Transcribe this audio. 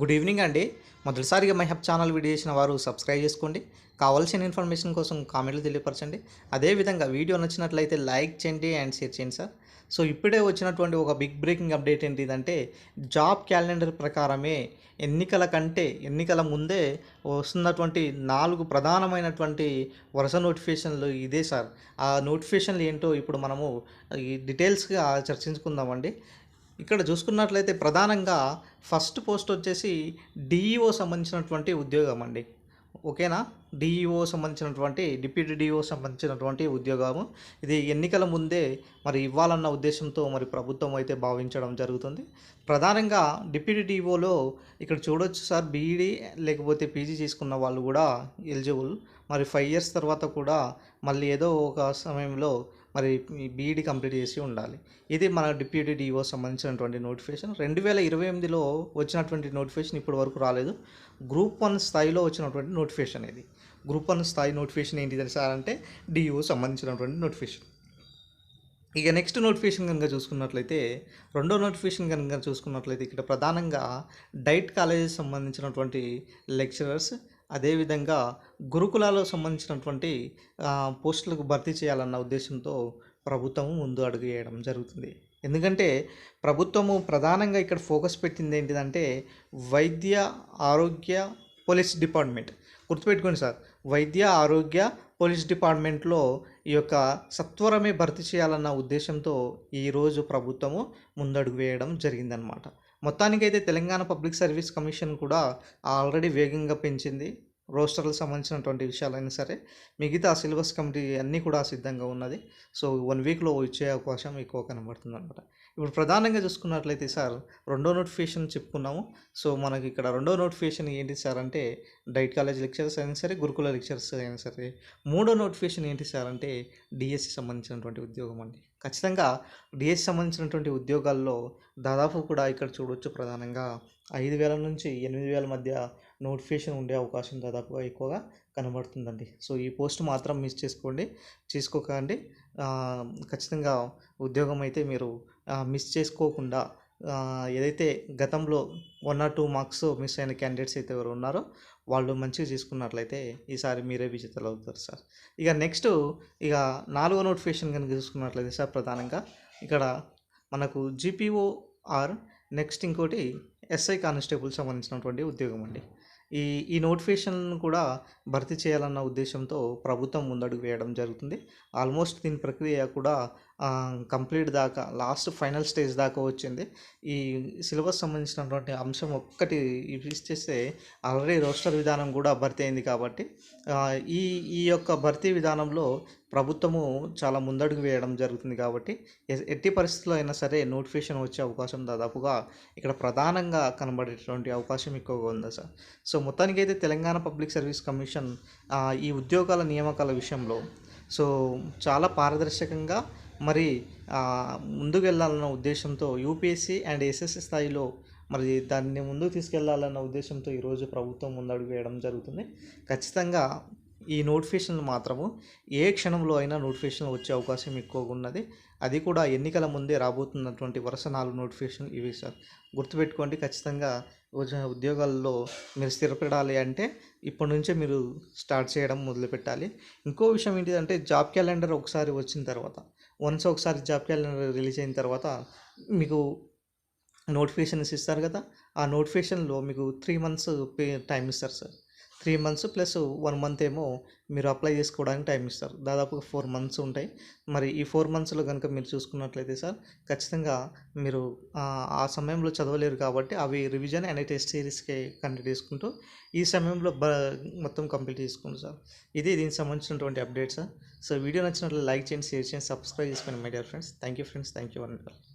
Good evening అండి. మొదటిసారిగా my hub channel video చేసిన వారు సబ్స్క్రైబ్ చేసుకోండి. కావాల్సిన ఇన్ఫర్మేషన్ కోసం కామెంట్లు తెలియపరచండి. అదేవిధంగా వీడియో నచ్చినట్లయితే లైక్ చేయండి అండ్ షేర్ చేయండి సార్. సో ఇప్పుడే వచ్చినటువంటి ఒక బిగ్ బ్రేకింగ్ అప్డేట్ ఏంటిదంటే జాబ్ క్యాలెండర్ ప్రకారమే ఎన్నికల కంటే ఎన్నికల ముందే వస్తున్నటువంటి నాలుగు ప్రధానమైనటువంటి వరుస నోటిఫికేషన్లు ఇదే సార్. ఆ నోటిఫికేషన్లు ఏంటో ఇప్పుడు మనము ఈ డీటెయిల్స్గా చర్చించుకుందామండి. ఇక్కడ చూసుకున్నట్లయితే ప్రధానంగా ఫస్ట్ పోస్ట్ వచ్చేసి డిఈఓ సంబంధించినటువంటి ఉద్యోగం అండి. ఓకేనా? డిఈఓ సంబంధించినటువంటి డిప్యూటీ డిఈఓ సంబంధించినటువంటి ఉద్యోగము. ఇది ఎన్నికల ముందే మరి ఇవ్వాలన్న ఉద్దేశంతో మరి ప్రభుత్వం అయితే భావించడం జరుగుతుంది. ప్రధానంగా డిప్యూటీ డిఈఓలో ఇక్కడ చూడొచ్చు సార్ బీఈడీ లేకపోతే పీజీ తీసుకున్న వాళ్ళు కూడా ఎలిజిబుల్. మరి ఫైవ్ ఇయర్స్ తర్వాత కూడా మళ్ళీ ఏదో ఒక సమయంలో మరి బీఈడి కంప్లీట్ చేసి ఉండాలి. ఇది మన డిప్యూటీ డిఓ సంబంధించినటువంటి నోటిఫికేషన్. రెండు వేల ఇరవై ఎనిమిదిలో వచ్చినటువంటి నోటిఫికేషన్ ఇప్పటి వరకు రాలేదు. గ్రూప్ వన్ స్థాయిలో వచ్చినటువంటి నోటిఫికేషన్ ఇది. గ్రూప్ వన్ స్థాయి నోటిఫికేషన్ ఏంటి తెలుసా అంటే డిఓ సంబంధించినటువంటి నోటిఫికేషన్. ఇక నెక్స్ట్ నోటిఫికేషన్ కనుక చూసుకున్నట్లయితే రెండో నోటిఫికేషన్ కనుక చూసుకున్నట్లయితే ఇక్కడ ప్రధానంగా డైట్ కాలేజెస్ సంబంధించినటువంటి లెక్చరర్స్ అదేవిధంగా గురుకులాలకు సంబంధించినటువంటి పోస్టులకు భర్తీ చేయాలన్న ఉద్దేశంతో ప్రభుత్వం ముందు అడుగు వేయడం జరుగుతుంది. ఎందుకంటే ప్రభుత్వము ప్రధానంగా ఇక్కడ ఫోకస్ పెట్టింది ఏంటిదంటే వైద్య ఆరోగ్య పోలీస్ డిపార్ట్మెంట్. గుర్తుపెట్టుకోండి సార్ వైద్య ఆరోగ్య పోలీస్ డిపార్ట్మెంట్లో ఈ యొక్క సత్వరమే భర్తీ చేయాలన్న ఉద్దేశంతో ఈరోజు ప్రభుత్వము ముందడుగు వేయడం జరిగిందనమాట మొత్తానికైతే తెలంగాణ పబ్లిక్ సర్వీస్ కమిషన్ కూడా ఆల్రెడీ వేగంగా పెంచింది. రోస్టర్లకు సంబంధించినటువంటి విషయాలైనా సరే మిగతా సిలబస్ కమిటీ అన్నీ కూడా సిద్ధంగా ఉన్నది. సో వన్ వీక్లో ఇచ్చే అవకాశం ఎక్కువ కనబడుతుంది అనమాట ఇప్పుడు ప్రధానంగా చూసుకున్నట్లయితే సార్ రెండో నోటిఫికేషన్ చెప్పుకున్నాము. సో మనకి ఇక్కడ రెండో నోటిఫికేషన్ ఏంటి సార్ అంటే డైట్ కాలేజ్ లెక్చర్స్ అయినా సరే గురుకుల లెక్చర్స్ అయినా సరే మూడో నోటిఫికేషన్ ఏంటి సార్ అంటే డిఎస్సి సంబంధించినటువంటి ఉద్యోగం అండి. ఖచ్చితంగా డిఎస్సి సంబంధించినటువంటి ఉద్యోగాల్లో దాదాపు కూడా ఇక్కడ చూడొచ్చు ప్రధానంగా ఐదు వేల నుంచి ఎనిమిది వేల మధ్య నోటిఫికేషన్ ఉండే అవకాశం దాదాపుగా ఎక్కువగా కనబడుతుందండి. సో ఈ పోస్ట్ మాత్రం మిస్ చేసుకోండి. చేసుకోకండి. ఖచ్చితంగా ఉద్యోగం అయితే మీరు మిస్ చేసుకోకుండా ఏదైతే గతంలో one or two marks miss అయిన క్యాండిడేట్స్ అయితే ఎవరు ఉన్నారో వాళ్ళు మంచిగా చేసుకున్నట్లయితే ఈసారి మీరే విజేతలు అవుతారు సార్. ఇక నెక్స్ట్ ఇక నాలుగో నోటిఫికేషన్ కనుక చూసుకున్నట్లయితే సార్ ప్రధానంగా ఇక్కడ మనకు జీపీఓ ఆర్ నెక్స్ట్ ఇంకోటి ఎస్ఐ కానిస్టేబుల్ సంబంధించినటువంటి ఉద్యోగం అండి. ఈ ఈ నోటిఫికేషన్ కూడా భర్తీ చేయాలన్న ఉద్దేశంతో ప్రభుత్వం ముందడుగు వేయడం జరుగుతుంది. ఆల్మోస్ట్ దీని ప్రక్రియ కూడా కంప్లీట్ దాకా లాస్ట్ ఫైనల్ స్టేజ్ దాకా వచ్చింది. ఈ సిలబస్ సంబంధించినటువంటి అంశం ఒక్కటి ఇచ్చేస్తే ఆల్రెడీ రోస్టర్ విధానం కూడా భర్తీ అయింది కాబట్టి ఈ ఈ యొక్క భర్తీ విధానంలో ప్రభుత్వము చాలా ముందడుగు వేయడం జరుగుతుంది కాబట్టి ఎట్టి పరిస్థితుల్లో అయినా సరే నోటిఫికేషన్ వచ్చే అవకాశం దాదాపుగా ఇక్కడ ప్రధానంగా కనబడేటువంటి అవకాశం ఎక్కువగా ఉంది సార్? సో మొత్తానికైతే తెలంగాణ పబ్లిక్ సర్వీస్ కమిషన్ ఈ ఉద్యోగాల నియామకాల విషయంలో సో చాలా పారదర్శకంగా మరి ఆ, ముందుకు వెళ్ళాలన్న ఉద్దేశంతో యూపీఎస్సీ అండ్ ఎస్ఎస్సి స్థాయిలో మరి దాన్ని ముందుకు తీసుకెళ్ళాలన్న ఉద్దేశంతో ఈరోజు ప్రభుత్వం ముందడుగు వేయడం జరుగుతుంది. ఖచ్చితంగా ఈ నోటిఫికేషన్లు మాత్రము ఏ క్షణంలో అయినా నోటిఫికేషన్లు వచ్చే అవకాశం ఎక్కువగా ఉన్నది. అది కూడా ఎన్నికల ముందే రాబోతున్నటువంటి వరుస నాలుగు నోటిఫికేషన్లు ఇవి సార్. గుర్తుపెట్టుకోండి ఖచ్చితంగా ఉద్యోగాల్లో మీరు స్థిరపడాలి అంటే ఇప్పటి నుంచే మీరు స్టార్ట్ చేయడం మొదలుపెట్టాలి. ఇంకో విషయం ఏంటిదంటే జాబ్ క్యాలెండర్ ఒకసారి వచ్చిన తర్వాత వన్స్ ఒకసారి జాబ్ క్యాలెండర్ రిలీజ్ అయిన తర్వాత మీకు నోటిఫికేషన్స్ ఇస్తారు కదా ఆ నోటిఫికేషన్లో మీకు త్రీ మంత్స్ పే టైం ఇస్తారు sir. Three months plus one month ఏమో మీరు అప్లై చేసుకోవడానికి టైం ఇస్తారు. దాదాపుగా ఫోర్ మంత్స్ ఉంటాయి. మరి ఈ ఫోర్ మంత్స్లో కనుక మీరు చూసుకున్నట్లయితే సార్ ఖచ్చితంగా మీరు ఆ, సమయంలో చదవలేరు కాబట్టి అవి రివిజన్ అండ్ టెస్ట్ సిరీస్కి కంప్లీట్ చేసుకుంటూ ఈ సమయంలో బ మొత్తం కంప్లీట్ చేసుకోండి సార్. ఇది దీనికి సంబంధించినటువంటి అప్డేట్ సార్. సో వీడియో నచ్చినట్లు లైక్ చేయండి షేర్ చేయండి సబ్స్క్రైబ్ చేసుకోండి my dear friends. Thank you friends thank you one